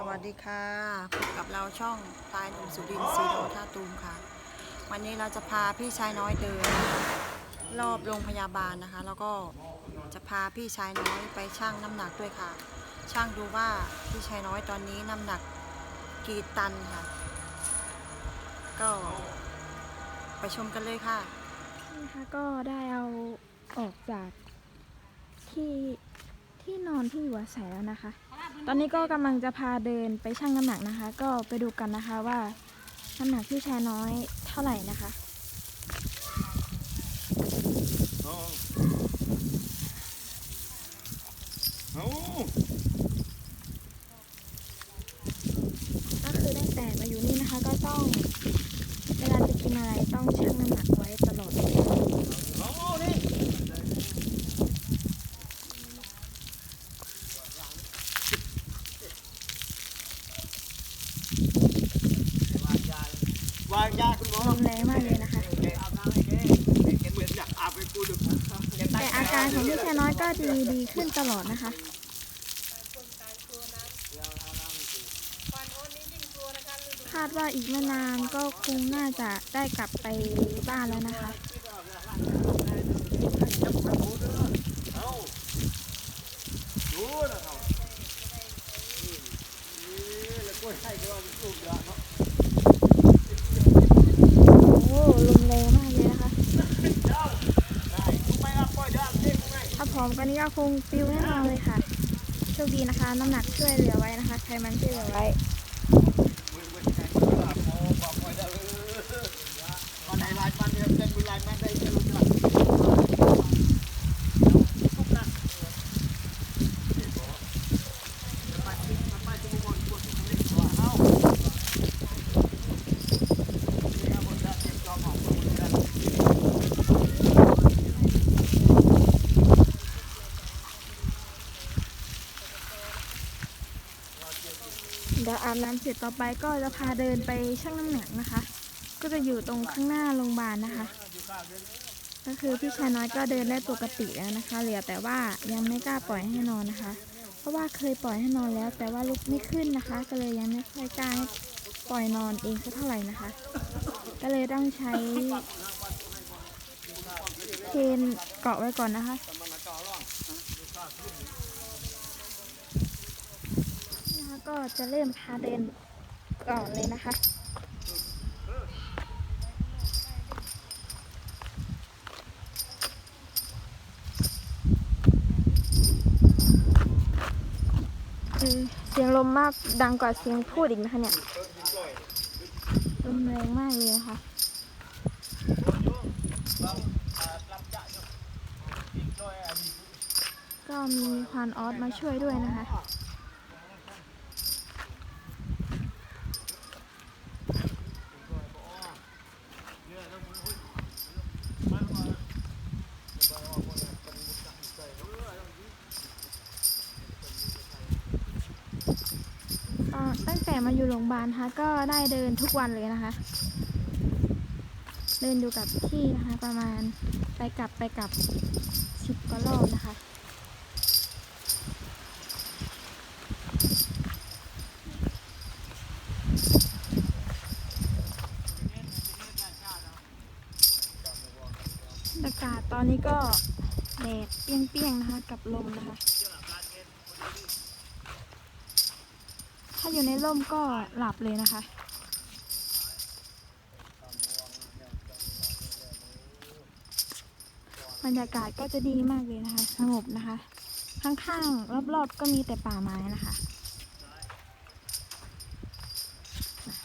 สวัสดีค่ะพบกับเราช่องพลายหนุ่มสุรินทร์ซีโรท่าตูมค่ะ วันนี้เราจะพาพี่ชายน้อยเดิน รอบโรงพยาบาลนะคะ แล้วก็จะพาพี่ชายน้อยไปชั่งน้ำหนักด้วยค่ะช่างดูว่าพี่ชายน้อยตอนนี้น้ำหนักกี่ตันค่ะ ก็ไปชมกันเลยค่ะนะคะก็ได้เอาออกจากที่ที่นอนที่อยู่อาศัยแล้วนะคะ ตอนนี้ก็กำลังจะพาเดินไปชั่งน้ำหนักนะคะ ก็ไปดูกันนะคะว่าน้ำหนักพี่ชายน้อยเท่าไหร่นะคะเอาก็คือตั้งแต่มาอยู่นี่นะคะก็ต้องเวลาจะกินอะไรต้องชั่งน้ำหนักไว้ตลอด เอานี่ วางยาคุณหมอ ลมแรงมากเลยนะคะ อาบน้ำให้แกเหมือนอยากอาบไปกูดู แต่อาการ ของพี่ชายน้อยก็ดีดีขึ้นตลอดนะคะคาดว่าอีกไม่นานก็คงน่าจะได้กลับไปบ้านแล้วนะคะดูนะเขานี่แล้วก็ให้ก็ว่ามันสูบยาเนาะ โอ้ลมแรงมากเลยนะคะ ได้กูไม่รับปล่อยยาเด็กกูไง ถ้าพร้อมกั นี้ก็คงปิวแน่นอนเลยค่ะ โชคดีนะคะ น้ำหนักช่วยเหลือไว้นะคะ ใครมันช่วยเหลือไว้ มือมือแข็งมือหลับโอ้บอกปล่อยได้เลยวันไหนลายมันเนี่ยเต็มมือลายมันได้จะรู้จัก เดี๋ยว อาบน้ำเสร็จต่อไปก็จะพาเดินไปชั่งน้ำหนักนะคะ ก็จะอยู่ตรงข้างหน้าโรงพยาบาลนะคะ ก็คือพี่ชายน้อยก็เดินได้ปกติแล้วนะคะ เหลือแต่ว่ายังไม่กล้าปล่อยให้นอนนะคะ เพราะว่าเคยปล่อยให้นอนแล้ว แต่ว่าลุกไม่ขึ้นนะคะ ก็เลยยังไม่ค่อยกล้าปล่อยนอนเองสักเท่าไหร่นะคะ ก็เลยต้องใช้เคนเกาะไว้ก่อนนะคะ นะคะ ก็จะเริ่มพาเดินก่อนเลยนะคะเสียงลมมากดังกว่าเสียงพูดอีกนะคะเนี่ยลมแรงมากเลยนะคะก็มีควานออสมาช่วยด้วยนะคะ ตั้งแต่มาอยู่โรงพยาบาลนะคะก็ได้เดินทุกวันเลยนะคะ เดินอยู่กับที่นะคะ ประมาณไปกลับไปกลับสิบกว่ารอบนะคะอากาศตอนนี้ก็แดดเปรี้ยงๆนะคะ กับลมนะคะาอยู่ในร่มก็หลับเลยนะคะ บรรยากาศก็จะดีมากเลยนะคะ สงบนะคะ ข้างๆรอบๆก็มีแต่ป่าไม้นะคะ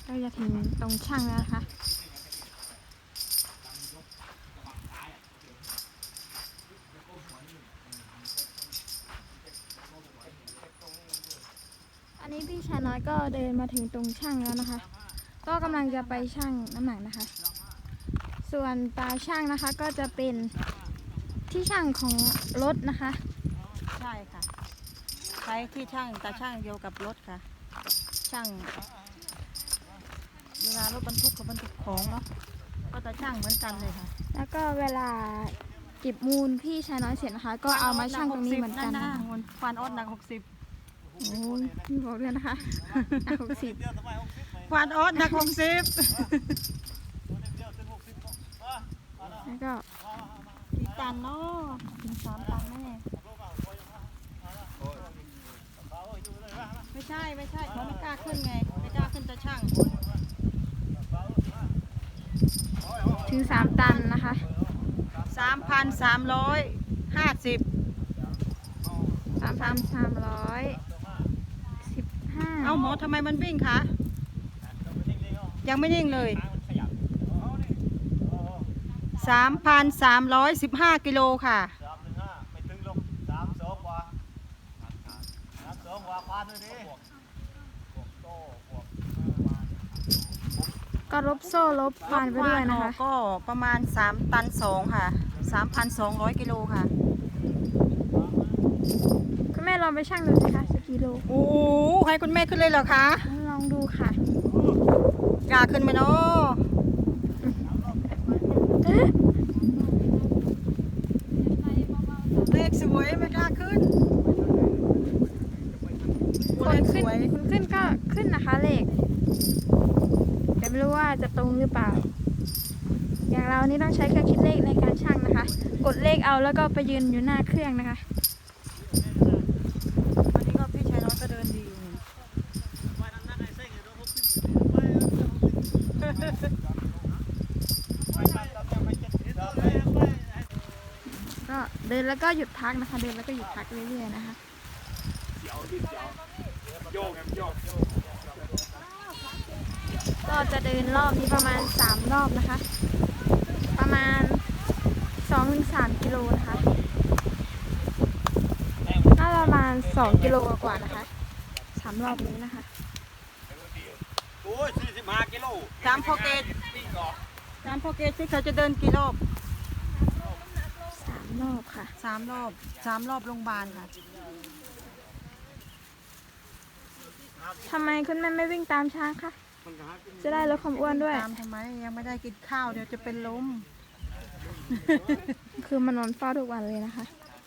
ก็จะถึงตรงช่างแล้วนะคะ ก็เดินมาถึงตรงช่างแล้วนะคะ ก็กำลังจะไปช่างน้ำหนักนะคะ ส่วนตาช่างนะคะก็จะเป็นที่ช่างของรถนะคะ ใช่ค่ะ ใช้ที่ช่างตาช่างเดียวกับรถค่ะ ช่างเวลารถบรรทุกกับบรรทุกของเนาะก็ตาช่างเหมือนกันเลยค่ะ แล้วก็เวลาเก็บมูลพี่ชายน้อยเสร็จนะคะ ก็เอามาช่างตรงนี้เหมือนกันนะนะคะควานออดหนักหกสิบ โอ้มีบอกด้วยนะคะหกสิบควานออสนักหกสิบแล้วก็กี่ตันเนาะถึงสามตันแน่ไม่ใช่ไม่ใช่เขาไม่กล้าขึ้นไง ไม่กล้าขึ้นตะช่าง ถึงสามตันนะคะสามพันสามร้อยห้าสิบสามพันสามร้อยสิบห้า เอาหมอทำไมมันวิ่งคะยังไม่นิ่งเลยสามพันสามร้อยสิบห้ากิโลค่ะสามหนึ่งห้าไม่ถึงลงสามสองกว่าสามสองกว่าพันเลยดิบวกโต้บวกก็ลบโซ่ลบพานไปด้วยนะคะก็ประมาณ3ตัน2ค่ะ3,200กิโลค่ะ คุณแม่ลองไปชั่งดูสิคะสักกิโลโอ้โหให้คุณแม่ขึ้นเลยเหรอคะลองดูค่ะกล้าขึ้นไหมเนาะเลขสวยไม่กล้าขึ้นคเลนขสขึ้นวยคนขึ้นก็ขึ้นนะคะเลขแต่ไม่รู้ว่าจะตรงหรือเปล่า อย่างเรานี่ต้องใช้เครื่องคิดเลขในการชั่งนะคะ กดเลขเอาแล้วก็ไปยืนอยู่หน้าเครื่องนะคะ วันนี้ก็พี่ชายน้อยก็เดินดีอยู่ ก็ เดินแล้วก็หยุดพักนะคะ เดินแล้วก็หยุดพักเรื่อยๆนะคะก็จะเดินรอบนี้ประมาณ 3 รอบนะคะ ประมาณ 2-3 กิโลนะคะน่าจะประมาณ 2 กิโลกว่าๆนะคะสามรอบนี้นะคะโอ้ยสี่สิบห้ากิโลตามโปรเกตตามโปรเกตที่เขาจะเดินกี่รอบ 3รอบค่ะ สามรอบสามรอบโรงพยาบาลค่ะ ทำไมคุณแม่ไม่วิ่งตามช้างคะ จะได้ลดความอ้วนด้วย ตามทำไมยังไม่ได้กินข้าวเดี๋ยวจะเป็นลมคือมันนอนเฝ้าทุกวันเลยนะคะ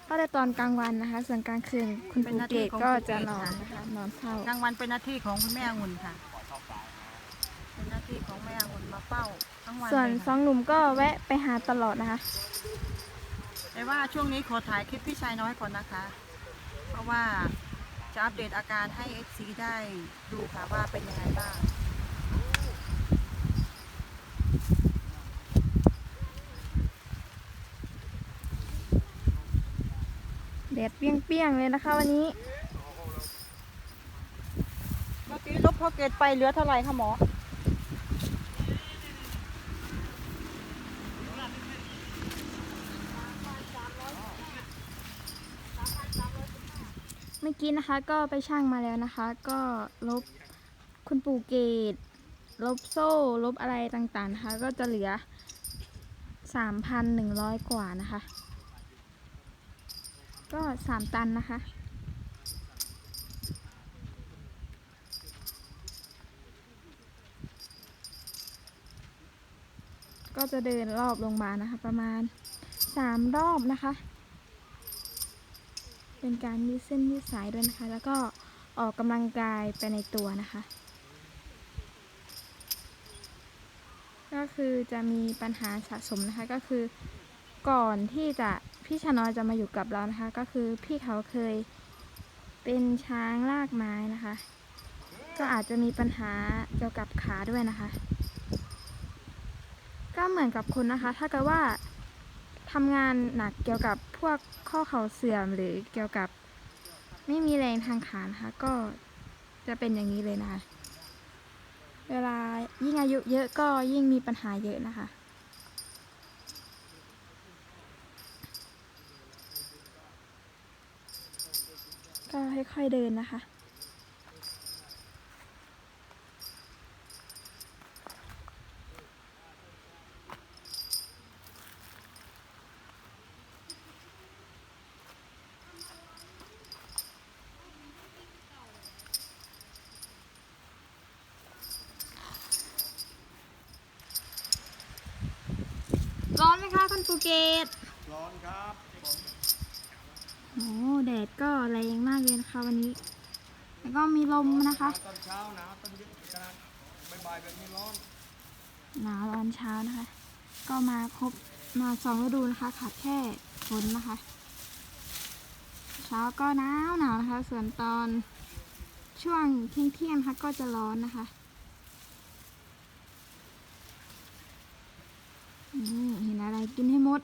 ก็ได้ตอนกลางวันนะคะ ส่วนกลางคืนคุณเป็นปูหน้าเกที่ตของก็ภูเก็ตจะนอนค่ะนะคะนอนเฝ้า กลางวันเป็นหน้าที่ของคุณแม่องุ่นค่ะ เป็นหน้าที่ของแม่องุ่นมาเฝ้าทั้งวันส่วนเลยสอค่ะงหนุ่มก็แวะไปหาตลอดนะคะ แต่ว่าช่วงนี้ขอถ่ายคลิปพี่ชายน้อยก่อนนะคะ เพราะว่าจะอัปเดตอาการให้ FC ได้ดูค่ะว่าเป็นยังไงบ้างแดดเปรี้ยงๆเลยนะคะวันนี้ เมื่อกี้ลบพอเกตไปเหลือเท่าไหร่คะหมอ มื่อกี้นะคะก็ไปช่างมาแล้วนะคะ ก็ลบคุณปู่เกต ลบโซ่ ลบอะไรต่างๆนะคะ ก็จะเหลือ 3,100 กว่านะคะ ก็ 3 ตันนะคะก็จะเดินรอบโรงพยาบาลนะคะ ประมาณ 3 รอบนะคะ เป็นการยืดเส้นยืดสายด้วยนะคะ แล้วก็ออกกำลังกายไปในตัวนะคะ ก็คือจะมีปัญหาสะสมนะคะก็คือก่อนที่จะพี่ชานอยจะมาอยู่กับเรานะคะ ก็คือพี่เขาเคยเป็นช้างลากไม้นะคะ ก็อาจจะมีปัญหาเกี่ยวกับขาด้วยนะคะ ก็เหมือนกับคุณนะคะ ถ้าเกิดว่า ทำงานหนักเกี่ยวกับพวกข้อเข่าเสื่อมหรือเกี่ยวกับไม่มีแรงทางขานะคะก็จะเป็นอย่างนี้เลยนะคะเวลายิ่งอายุเยอะก็ยิ่งมีปัญหาเยอะนะคะ ก็ค่อยๆเดินนะคะ ร้ อนไหมคะคุณปูเกตร้อนครับโอ้แดดก็แรงมากเลยนะคะวันนี้ แล้วก็มีลมนะคะ ตอนเช้าหนาวตอนเย็นกลางบ่ายๆแบบนี้ร้อน หนาวตอนเช้านะคะ ก็มาครบมาสองฤดูนะคะขาดแค่ฝนนะคะ เช้าก็หนาวหนาวนะคะ ส่วนตอนช่วงเที่ยงเที่ยงๆนะคะก็จะร้อนนะคะ นี่เห็นอะไรกินให้หมด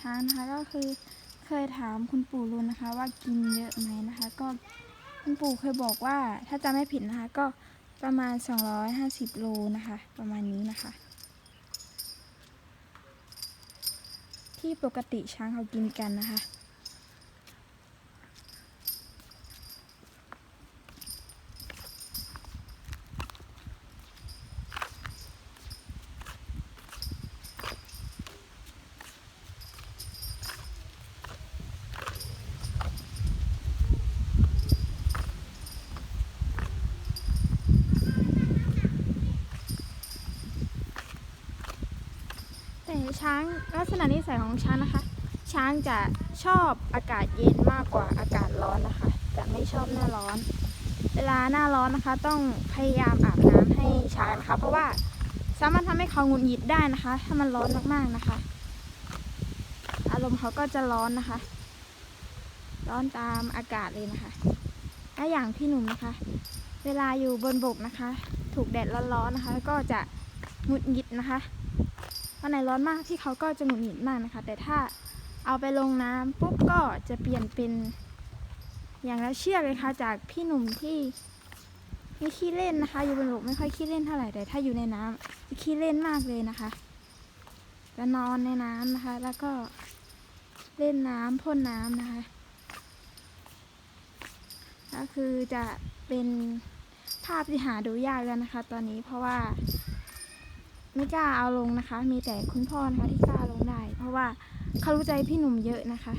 ช้างนะคะก็คือเคยถามคุณปู่รุนนะคะ ว่ากินเยอะไหมนะคะ ก็คุณปู่เคยบอกว่าถ้าจำไม่ผิดนะคะ ก็ประมาณ 250 โลนะคะ ประมาณนี้นะคะ ที่ปกติช้างเขากินกันนะคะ ช้างลักษณะนิสัยของช้างนะคะ ช้างจะชอบอากาศเย็นมากกว่าอากาศร้อนนะคะ จะไม่ชอบหน้าร้อน เวลาหน้าร้อนนะคะ ต้องพยายามอาบน้ำให้ช้างนะคะ เพราะว่าสามารถทำให้เขาหงุดหงิดได้นะคะ ถ้ามันร้อนมากๆนะคะ อารมณ์เขาก็จะร้อนนะคะ ร้อนตามอากาศเลยนะคะและอย่างพี่หนุ่มนะคะ เวลาอยู่บนบกนะคะ ถูกแดดร้อนๆนะคะ ก็จะหงุดหงิดนะคะ วันไหนร้อนมากที่เขาก็จะหงุดหงิดมากนะคะ แต่ถ้าเอาไปลงน้ำปุ๊บก็จะเปลี่ยนเป็น อย่างละเชือกเลยค่ะจากพี่หนุ่มที่ไม่ขี้เล่นนะคะ อยู่บนบกไม่ค่อยขี้เล่นเท่าไหร่แต่ถ้าอยู่ในน้ำจะขี้เล่นมากเลยนะคะจะนอนในน้ำนะคะ แล้วก็เล่นน้ำพ่นน้ำนะคะก็คือจะเป็นภาพที่หาดูยากแล้วนะคะ ตอนนี้เพราะว่า ไม่กล้าเอาลงนะคะ มีแต่คุณพ่อนะคะที่กล้าลงได้ เพราะว่าเขารู้ใจพี่หนุ่มเยอะนะคะ